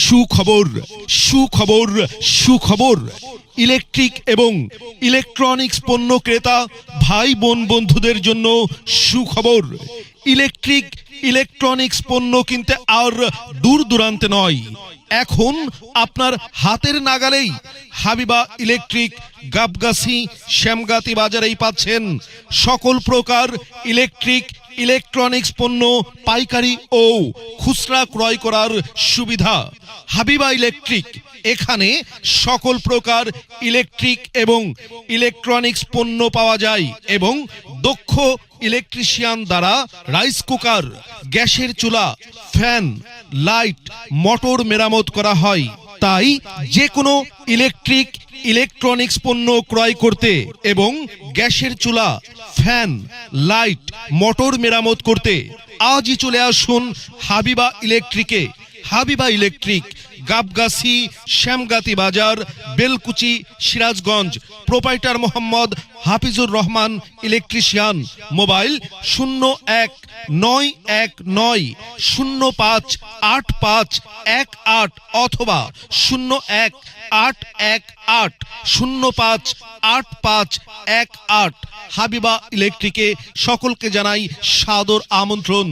সুখবর সুখবর সুখবর। ইলেকট্রিক এবং ইলেকট্রনিক্স পণ্য ক্রেতা, ভাই বোন বন্ধুদের জন্য সুখবর। ইলেকট্রিক, ইলেকট্রনিক্স পণ্য কিনতে আর দূর দূরান্তে নয়। এখন আপনার হাতের নাগালেই হাবিবা ইলেকট্রিক, গাবগাছি, শ্যামগাতি বাজারেই পাচ্ছেন সকল প্রকার ইলেকট্রিক, ইলেকট্রনিক্স পণ্য, পাইকারি ও খুচরা ক্রয় করার সুবিধা। হাবিবা ইলেকট্রিক। এখানে সকল প্রকার ইলেকট্রিক এবং ইলেকট্রনিক্স পণ্য পাওয়া যায় এবং দক্ষ ইলেকট্রিশিয়ান দ্বারা রাইস কুকার, গ্যাসের চুলা, ফ্যান, লাইট, মোটর মেরামত করা হয়। তাই যে কোনো ইলেকট্রিক, ইলেকট্রনিক্স পণ্য ক্রয় করতে এবং গ্যাসের চুলা, ফ্যান, লাইট, মোটর মেরামত করতে আজই চলে আসুন হাবিবা ইলেকট্রিকে। হাবিবা ইলেকট্রিক, গাবগাছি, শ্যামগাতি বাজার, Belkuchi, Sirajganj. Proprietor Mohammad Hafizur Rahman electrician. Mobile শূন্য এক নয় এক নয়, শূন্য পাঁচ আট পাঁচ এক আট অথবা শূন্য এক আট এক আট, শূন্য পাঁচ আট পাঁচ এক আট। হাবিবা ইলেকট্রিকে সকলকে জানাই সাদর আমন্ত্রণ।